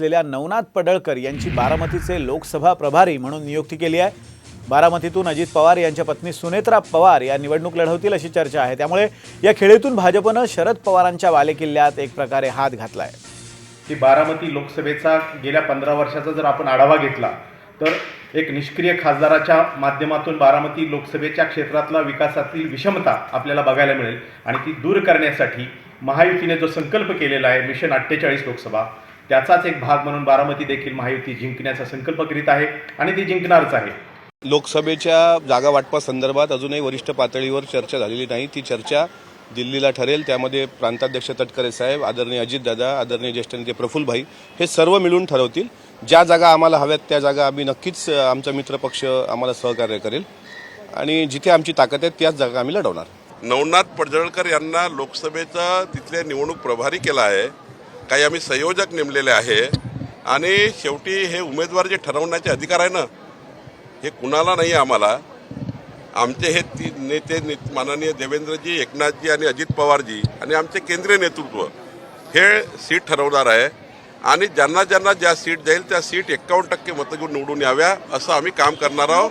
असलेल्या नवनाथ पडळकर यांची बारामतीचे लोकसभा प्रभारी म्हणून नियुक्ती केली आहे. बारामतीतून अजित पवार यांच्या पत्नी सुनेत्रा पवार या निवडणूक लढवतील अशी चर्चा आहे. त्यामुळे या खेळीतून भाजपनं शरद पवारांच्या बालेकिल्ल्यात एक प्रकारे हात घातला आहे की बारामती लोकसभेचा गेल्या पंधरा वर्षाचा जर आपण आढावा घेतला तर एक निष्क्रिय खासदाराच्या माध्यमातून बारामती लोकसभेच्या क्षेत्रातला विकासातील विषमता आपल्याला बघायला मिळेल आणि ती दूर करण्यासाठी महायुतीने जो संकल्प केलेला आहे मिशन अठ्ठेचाळीस लोकसभा त्याचाच एक भाग म्हणून बारामती देखील महायुती जिंकण्याचा संकल्प करीत आहे आणि ती जिंकणारच आहे. लोकसभेच्या जागा वाटपासंदर्भात अजूनही वरिष्ठ पातळीवर चर्चा झालेली नाही. ती चर्चा दिल्लीला ठरेल. त्यामध्ये प्रांताध्यक्ष तटकरे साहेब आदरणीय अजितदादा आदरणीय ज्येष्ठ नेते प्रफुल्लभाई हे सर्व मिळून ठरवतील. ज्या जागा आम्हाला हव्यात त्या जागा आम्ही नक्कीच आमचा मित्रपक्ष आम्हाला सहकार्य करेल. आणि जिथे आमची ताकद आहे त्याच जागा आम्ही लढवणार. नवनाथ पडळकर यांना लोकसभेचा तिथले निवडणूक प्रभारी केला आहे. काही आम्ही संयोजक नेमलेले आहे. आणि शेवटी हे उमेदवार जे ठरवण्याचे अधिकार आहे ना हे कुणाला नाही आहे आम्हाला. आमचे हे ती नेते ने- माननीय देवेंद्रजी एकनाथजी आणि अजित पवारजी आणि आमचे केंद्रीय नेतृत्व हे सीट ठरवणार आहे. आणि ज्यांना ज्यांना ज्या सीट जाईल त्या सीट एक्कावन्न टक्के मतं घेऊन निवडून याव्या असं आम्ही काम करणार आहोत.